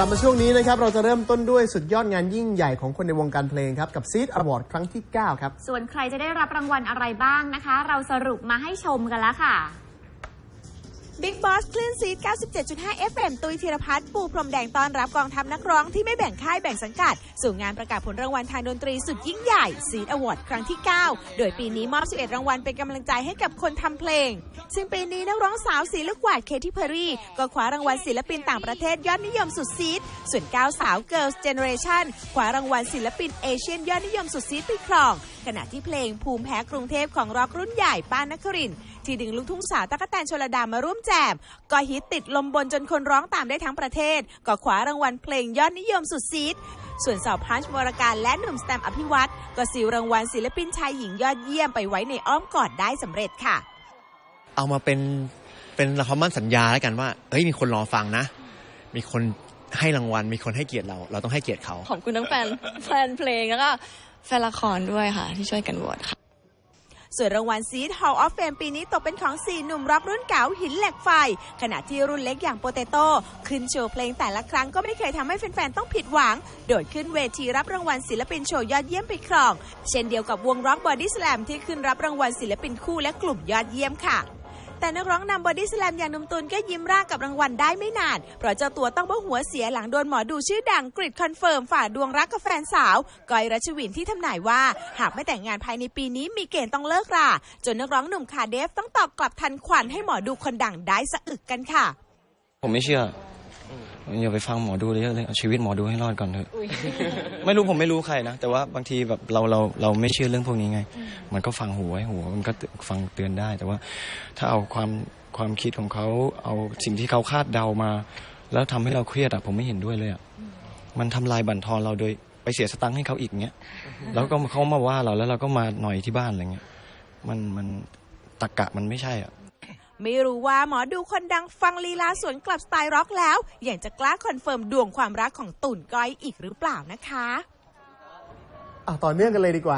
ลับมาช่วงนี้นะครับ เราจะเริ่มต้นด้วยสุดยอดงานยิ่งใหญ่ของคนในวงการเพลงครับ กับซีดอวอร์ดครั้งที่ 9 ครับ ส่วนใครจะได้รับรางวัลอะไรบ้างนะคะ เราสรุปมาให้ชมกันแล้วค่ะ บิ๊กบอสคลื่นซีด97.5 FM ตุยธีรพัฒน์ปูพรมแดงต้อนรับกองทัพนักร้องที่ไม่แบ่งค่ายแบ่งสังกัด สู่งานประกาศผลรางวัลทางดนตรีสุดยิ่งใหญ่ซีดอวอร์ดครั้งที่ 9 โดยปีนี้มอบ 11 รางวัลเป็นกำลังใจให้กับคนทำเพลง ซึ่งปีนี้นักร้องสาวสีลูกวาดเคที่เพอรี่ก็คว้ารางวัลศิลปินต่างประเทศยอดนิยมสุดซีดส่วน9สาว Girls Generation คว้ารางวัลศิลปินเอเชียนยอดนิยมสุดซีดไปครอง ขณะที่เพลงภูมิแพ้กรุงเทพของร็อกรุ่นใหญ่ป้านนคริน ทร์ที่ดึงลูกทุ่งสาวตั๊กแตนชลดามาร่วมแจมก็ฮิตติดลมบนจนคนร้องตามได้ทั้งประเทศ ก็คว้ารางวัลเพลงยอดนิยมสุดซีดส่วนสาวพันช์วรการและหนุ่มสแตมป์อภิวัตรก็ซิวรางวัลศิลปินชายหญิงยอดเยี่ยมไปไว้ในอ้อมกอดได้สำเร็จค่ะ เอามาเป็นเป็นคำมั่นสัญญาแล้วกันว่าเฮ้ยมีคนรอฟังนะ มีคนให้รางวัลมีคนให้เกียรติเรา เราต้องให้เกียรติเขาขอบคุณทั้งแฟนแฟนเพลงแล้วก็แฟนละครด้วยค่ะ ที่ช่วยกันโหวตค่ะ ส่วนรางวัลซีด Hall of Fame ปีนี้ตกเป็นของ 4 หนุ่มร็อกรุ่นเก่าหินเหล็กไฟ ขณะที่รุ่นเล็กอย่างโปเตโต้ขึ้นโชว์เพลงแต่ละครั้งก็ไม่เคยทำให้แฟนๆ ต้องผิดหวัง โดดขึ้นเวทีรับรางวัลศิลปินโชว์ยอดเยี่ยมไปครอง เช่นเดียวกับวงร็อกบอดี้สแลมที่ขึ้นรับรางวัลศิลปินคู่และกลุ่มยอดเยี่ยมค่ะ แต่นักร้องนำบอดี้สแลมอย่างนุ่มตุนก็ยิ้มร่ากับรางวัลได้ไม่นาน เพราะเจ้าตัวต้องบ้าหัวเสียหลังโดนหมอดูชื่อดังกริดคอนเฟิร์มฝ่าดวงรักกับแฟนสาวก้อยรัชวินที่ทำนายว่า หากไม่แต่งงานภายในปีนี้มีเกณฑ์ต้องเลิกราจนนักร้องหนุ่มคาเดฟต้องตอบกลับทันควันให้หมอดูคนดังได้สะอึกกันค่ะ ผมไม่เชื่อ ออย่าไปฟังหมอดูเลยเยอะเลยเอาชีวิตหมอดูให้รอดก่อนเถอะไม่รู้ผมไม่รู้ใครนะแต่ว่าบางทีแบบเราเราเราไม่เชื่อเรื่องพวกนี้ไง มันก็ฟังหูไว้หูมันก็ฟังเตือนได้ แต่ว่าถ้าเอาความความคิดของเขาเอาสิ่งที่เขาคาดเดามา แล้วทำให้เราเครียดอะผมไม่เห็นด้วยเลยอะมันทำลายบั่นทอนเราโดยไปเสียสตังค์ให้เขาอีกเงี้ยแล้วก็เขามาว่าเราแล้วเราก็มาหน่อยที่บ้านอะไรเงี้ยมันมันตะกะมันไม่ใช่อะ ไม่รู้ว่าหมอดูคนดังฟังลีลาสวนกลับสไตล์ร็อกแล้ว ยังจะกล้าคอนเฟิร์มดวงความรักของตุ่นก้อยอีกหรือเปล่านะคะ อะต่อเนื่องกันเลยดีกว่า